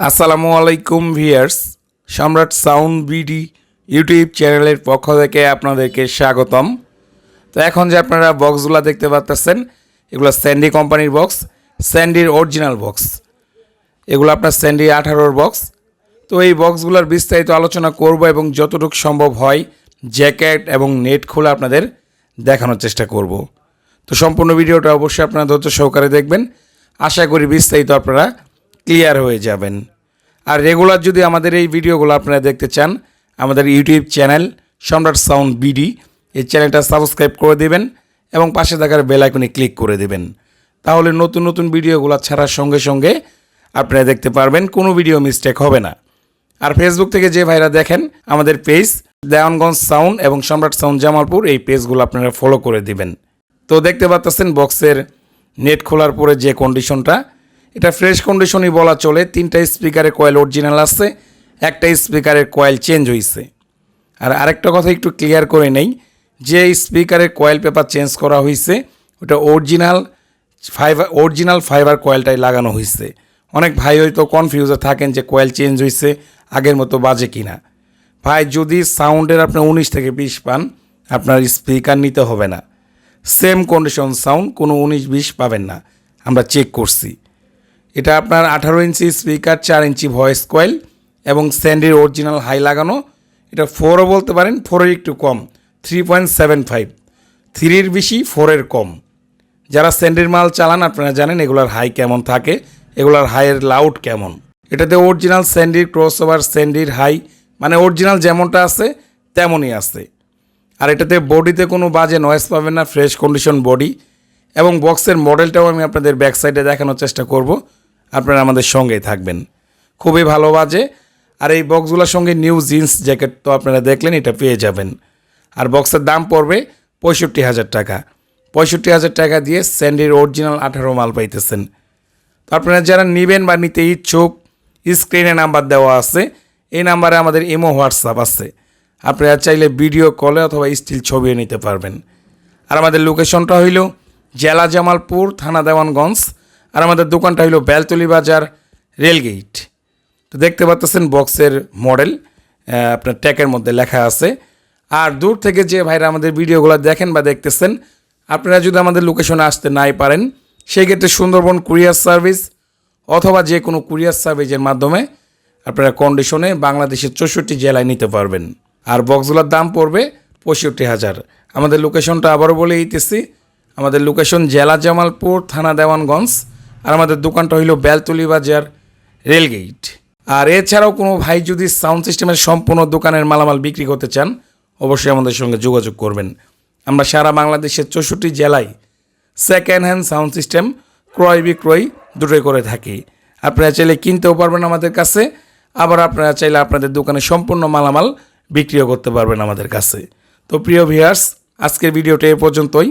আসসালামু আলাইকুম ভিয়ার্স, সম্রাট সাউন্ড বিডি ইউটিউব চ্যানেলের পক্ষ থেকে আপনাদেরকে স্বাগতম। তো এখন যে আপনারা বক্সগুলো দেখতে পাচ্ছেন এগুলো স্যান্ডি কোম্পানির বক্স, স্যান্ডির অরিজিনাল বক্স। এগুলো আপনার স্যান্ডি আঠারোর বক্স। তো এই বক্সগুলোর বিস্তারিত আলোচনা করব এবং যতটুকু সম্ভব হয় জ্যাকেট এবং নেট খুলে আপনাদের দেখানোর চেষ্টা করব। তো সম্পূর্ণ ভিডিওটা অবশ্যই আপনারা ধৈর্য সহকারে দেখবেন। আশা করি বিস্তারিত আপনারা ক্লিয়ার হয়ে যাবেন। আর রেগুলার যদি আমাদের এই ভিডিওগুলো আপনারা দেখতে চান, আমাদের YouTube channel Samrat sound BD এই চ্যানেলটা সাবস্ক্রাইব করে দেবেন এবং পাশে থাকার বেল আইকনে ক্লিক করে দেবেন। তাহলে নতুন নতুন ভিডিওগুলো ছাড়ার সঙ্গে সঙ্গে আপনারা দেখতে পারবেন, কোনো ভিডিও মিস্টেক হবে না। আর ফেসবুক থেকে যে ভাইরা দেখেন, আমাদের পেজ দেওয়ানগঞ্জ সাউন্ড এবং সম্রাট সাউন্ড জামালপুর, এই পেজগুলো আপনারা ফলো করে দিবেন। তো দেখতে পাচ্ছেন বক্সের নেট খোলার পরে যে কন্ডিশনটা এটা ফ্রেশ কন্ডিশনই বলা চলে। তিনটা স্পিকারের কয়েল অরিজিনাল আছে, একটা স্পিকারের কয়েল চেঞ্জ হয়েছে আর আরেকটা কথা একটু ক্লিয়ার করে নেই, যে স্পিকারের কয়েল পেপার চেঞ্জ করা হয়েছে ওটা অরিজিনাল ফাইবার অরিজিনাল ফাইবার কয়েলটাই লাগানো হয়েছে অনেক ভাই হয়তো কনফিউজে থাকেন যে কয়েল চেঞ্জ হয়েছে আগের মতো বাজে কিনা। ভাই, যদি সাউন্ডের আপনি উনিশ থেকে বিশ পান, আপনার স্পিকার নিতে হবে না। সেম কন্ডিশন সাউন্ড কোনো উনিশ বিশ পাবেন না। আমরা চেক করছি। এটা আপনার আঠারো ইঞ্চি স্পিকার চার ইঞ্চি ভয়েস কয়েল এবং স্যান্ডির অরিজিনাল হাই লাগানো। এটা ফোরও বলতে পারেন ফোরের একটু কম থ্রি পয়েন্ট সেভেন ফাইভ থ্রির বেশি ফোরের কম। যারা স্যান্ডির মাল চালান, আপনারা জানেন এগুলার হাই কেমন থাকে, এগুলার হাইয়ের লাউড কেমন। এটাতে অরিজিনাল স্যান্ডির ক্রস ওভার স্যান্ডির হাই মানে অরিজিনাল যেমনটা আছে, তেমনই আছে। আর এটাতে বডিতে কোনো বাজে নয়েস পাবেন না ফ্রেশ কন্ডিশন বডি এবং বক্সের মডেলটাও আমি আপনাদের ব্যাক সাইডে দেখানোর চেষ্টা করব। আপনারা আমাদের সঙ্গেই থাকবেন। খুবই ভালো বাজে। আর এই বক্সগুলোর সঙ্গে নিউ জিন্স জ্যাকেট তো আপনারা দেখলেন, এটা পেয়ে যাবেন। আর বক্সের দাম পড়বে পঁয়ষট্টি হাজার টাকা। পঁয়ষট্টি হাজার টাকা দিয়ে স্যান্ডির অরিজিনাল আঠারো মাল পাইতেছেন। তো আপনারা যারা নেবেন বা নিতে ইচ্ছুক, স্ক্রিনে নাম্বার দেওয়া আছে। এই নাম্বারে আমাদের ইমো, হোয়াটসঅ্যাপ আছে। আপনারা চাইলে ভিডিও কলে অথবা স্টিল ছবিও নিতে পারবেন। আর আমাদের লোকেশনটা হইল জেলা জামালপুর, থানা দেওয়ানগঞ্জ, আর আমাদের দোকানটা হইল বেলতলি বাজার, রেলগেট। তো দেখতে পাচ্ছেন বক্সের মডেল আপনার ট্যাকের মধ্যে লেখা আছে। আর দূর থেকে যে ভাইরা আমাদের ভিডিওগুলো দেখেন বা দেখতেছেন, আপনারা যদি আমাদের লোকেশনে আসতে নাই পারেন সেই ক্ষেত্রে সুন্দরবন কুরিয়ার সার্ভিস অথবা যে কোনো কুরিয়ার সার্ভিসের মাধ্যমে আপনারা কন্ডিশনে বাংলাদেশের চৌষট্টি জেলায় নিতে পারবেন। আর বক্সগুলোর দাম পড়বে পঁয়ষট্টি হাজার। আমাদের লোকেশনটা আবারও বলে দিতেছি আমাদের লোকেশন জেলা জামালপুর, থানা দেওয়ানগঞ্জ, আর আমাদের দোকানটা হইল বেলতলি বাজার রেলগেট আর এছাড়াও কোনো ভাই যদি সাউন্ড সিস্টেমের সম্পূর্ণ দোকানের মালামাল বিক্রি করতে চান, অবশ্যই আমাদের সঙ্গে যোগাযোগ করবেন। আমরা সারা বাংলাদেশের চৌষট্টি জেলায় সেকেন্ড হ্যান্ড সাউন্ড সিস্টেম ক্রয় বিক্রয় দুটোই করে থাকি। আপনারা চাইলে কিনতেও পারবেন আমাদের কাছে, আবার আপনারা চাইলে আপনাদের দোকানে সম্পূর্ণ মালামাল বিক্রিও করতে পারবেন আমাদের কাছে। তো প্রিয় ভিউয়ার্স আজকের ভিডিওটা এ পর্যন্তই।